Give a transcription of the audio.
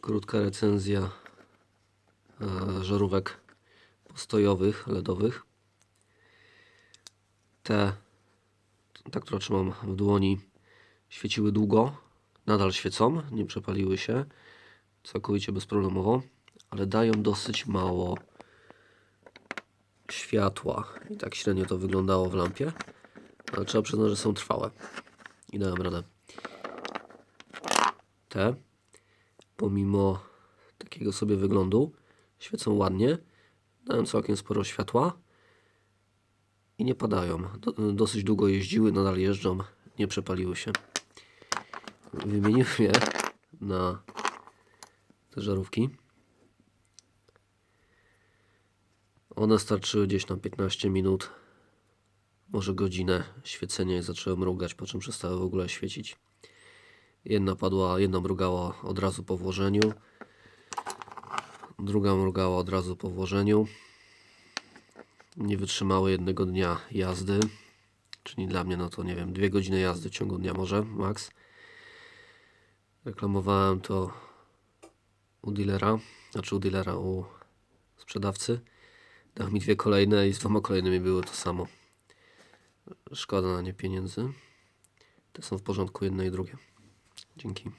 Krótka recenzja e, żarówek postojowych, LEDowych. Te, ta, którą trzymam w dłoni, świeciły długo. Nadal świecą, nie przepaliły się. Całkowicie bezproblemowo, ale dają dosyć mało światła. I tak średnio to wyglądało w lampie. Ale trzeba przyznać, że są trwałe. I dałem radę. Te, pomimo takiego sobie wyglądu, świecą ładnie. Dają całkiem sporo światła. I nie padają. Do, dosyć długo jeździły, nadal jeżdżą. Nie przepaliły się. Wymieniłem je na te żarówki. One starczyły gdzieś na 15 minut, może godzinę świecenia i zaczęły mrugać, po czym przestały w ogóle świecić. Jedna padła, jedna mrugała od razu po włożeniu, druga mrugała od razu po włożeniu. Nie wytrzymały jednego dnia jazdy, czyli dla mnie, no to nie wiem, dwie godziny jazdy w ciągu dnia może, max. Reklamowałem to u dealera, znaczy u dealera, u sprzedawcy. Dał mi dwie kolejne i z dwoma kolejnymi było to samo. Szkoda na nie pieniędzy. Te są w porządku jedne i drugie. Dzięki.